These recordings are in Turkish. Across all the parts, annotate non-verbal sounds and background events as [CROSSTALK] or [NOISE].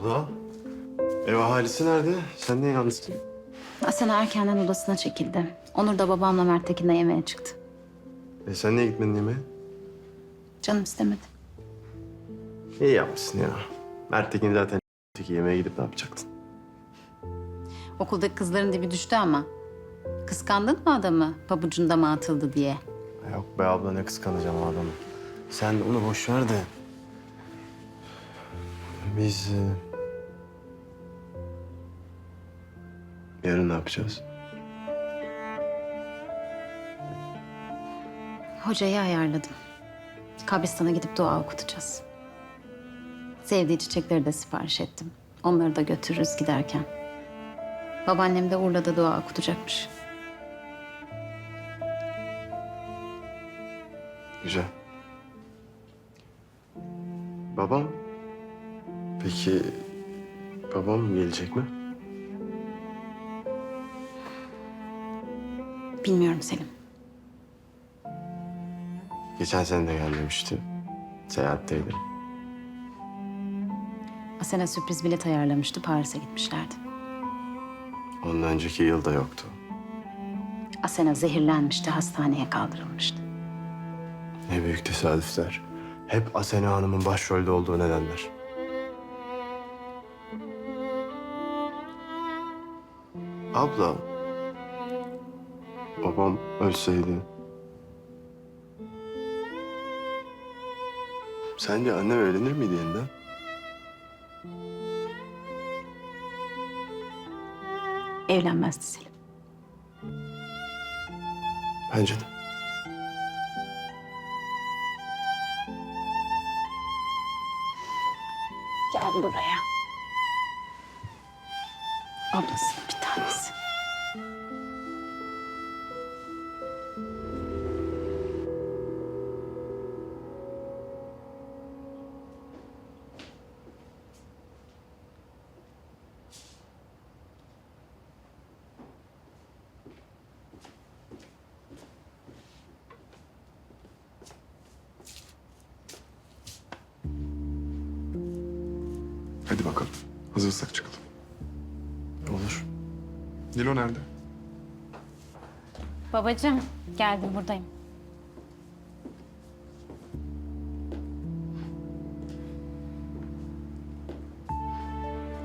Abla. Ev ahalisi nerede? Sen niye yalnızsın? Asena erkenden odasına çekildi. Onur da babamla Mert Tekin'le yemeğe çıktı. E sen niye gitmedin yemeğe? Canım istemedi. İyi yapmışsın ya. Mert Tekin zaten [LAUGHS] yemeğe gidip ne yapacaktın? Okuldaki kızların dibi düştü ama. Kıskandın mı adamı pabucunda mı atıldı diye? Yok be abla ne kıskanacağım adamı. Sen onu boş ver de. Biz... e, Yarın ne yapacağız? Hocayı ayarladım. Kabristan'a gidip dua okutacağız. Sevdiği çiçekleri de sipariş ettim. Onları da götürürüz giderken. Babaannem de Urla'da dua okutacakmış. Güzel. Babam? Peki babam gelecek mi? Bilmiyorum Selim. Geçen sene de gelmemişti. Seyahatteydi. Asena sürpriz bilet ayarlamıştı. Paris'e gitmişlerdi. Ondan önceki yılda yoktu. Asena zehirlenmişti. Hastaneye kaldırılmıştı. Ne büyük tesadüfler. Hep Asena Hanım'ın başrolde olduğu nedenler. Abla, babam ölseydi... Sence annem evlenir miydi yeniden? Evlenmezdi Selim. Bence de. Gel buraya. Ablasının Hadi bakalım. Hazırsak çıkalım. Olur. Nilo nerede? Babacığım geldim buradayım.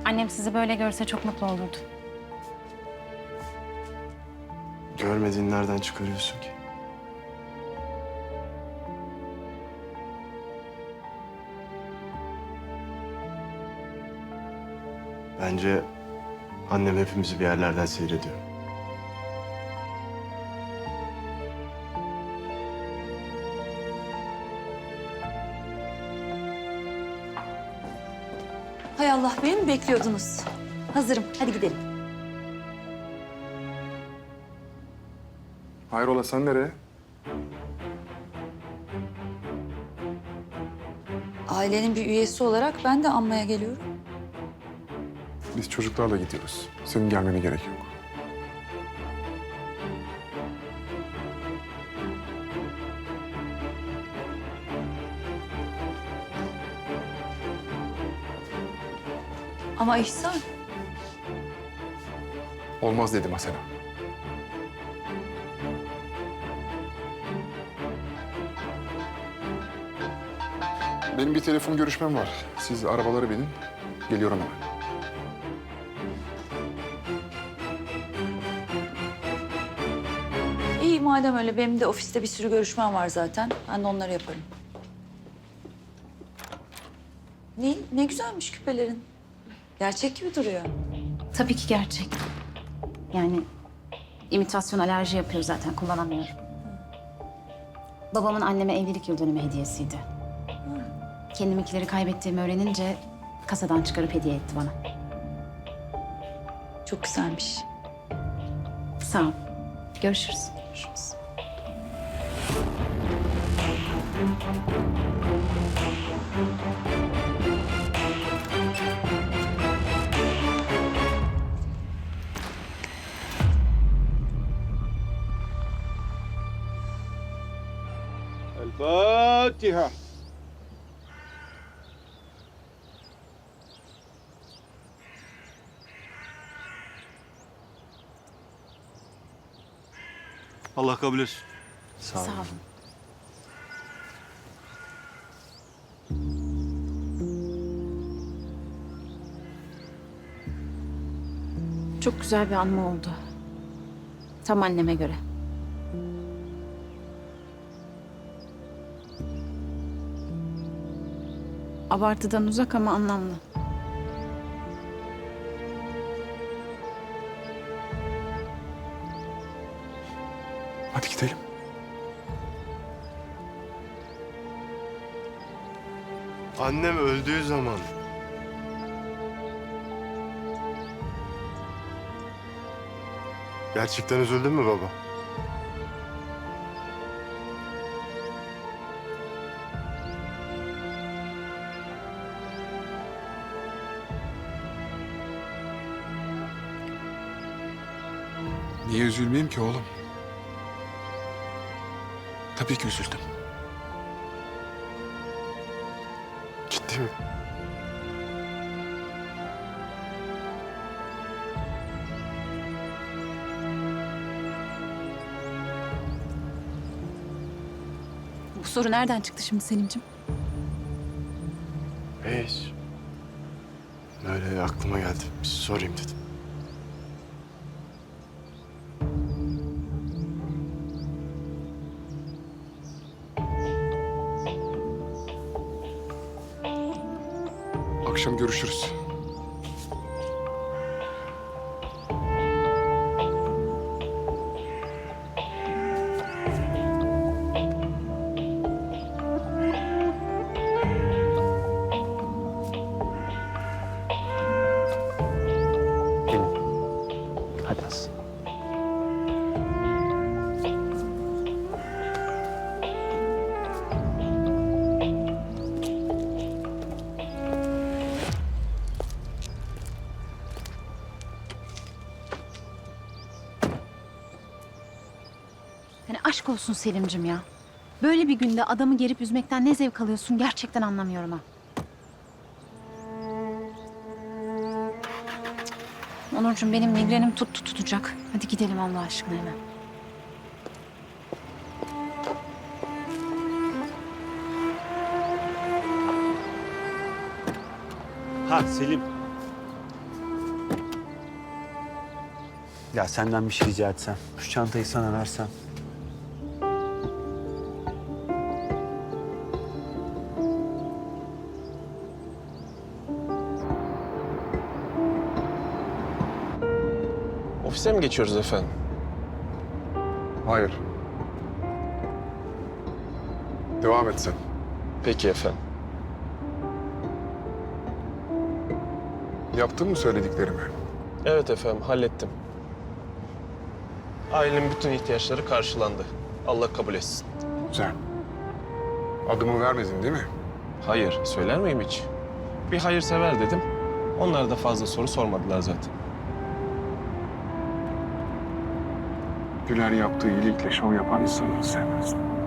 Annem sizi böyle görse çok mutlu olurdu. Görmediğin nereden çıkarıyorsun ki? Bence annem hepimizi bir yerlerden seyrediyor. Hay Allah beni mi bekliyordunuz? Hazırım. Hadi gidelim. Hayrola sen nereye? Ailenin bir üyesi olarak ben de anmaya geliyorum. Biz çocuklarla gidiyoruz. Senin gelmene gerek yok. Ama İhsan, Olmaz dedim Asena. Benim bir telefon görüşmem var. Siz arabaları binin. Geliyorum hemen. İyi madem öyle benim de ofiste bir sürü görüşmem var zaten. Ben de onları yaparım. Ne, ne güzelmiş küpelerin. Gerçek gibi duruyor. Tabii ki gerçek. Yani imitasyon alerji yapıyor zaten kullanamıyorum. Babamın anneme evlilik yıl dönümü hediyesiydi. Kendiminkileri kaybettiğimi öğrenince kasadan çıkarıp hediye etti bana. Çok güzelmiş. Sağ ol. Görüşürüz. Görüşürüz. الفاتحة Allah kabul etsin. Sağ olun. Çok güzel bir anma oldu. Tam anneme göre. Abartıdan uzak ama anlamlı. Hadi gidelim. Annem öldüğü zaman Gerçekten üzüldün mü baba? Niye üzülmeyeyim ki oğlum? Tabii ki üzüldüm. Ciddi mi? Bu soru nereden çıktı şimdi Selim'ciğim? Hiç. Böyle aklıma geldi. Bir sorayım dedim. Akşam görüşürüz. Aşk olsun Selim'cim ya. Böyle bir günde adamı gerip üzmekten ne zevk alıyorsun gerçekten anlamıyorum ha. Onurcuğum benim migrenim tuttu tutacak. Hadi gidelim Allah aşkına hemen. Ha Selim. Ya senden bir şey rica etsem. Şu çantayı sana versem. Ofise mi geçiyoruz efendim? Hayır. Devam et sen. Peki efendim. Yaptın mı söylediklerimi? Evet efendim hallettim. Ailenin bütün ihtiyaçları karşılandı. Allah kabul etsin. Güzel. Adımı vermedin değil mi? Hayır, söyler miyim hiç? Bir hayırsever dedim. Onlar da fazla soru sormadılar zaten. Güler yaptığı iyilikle şov yapan insanları sevmezdim.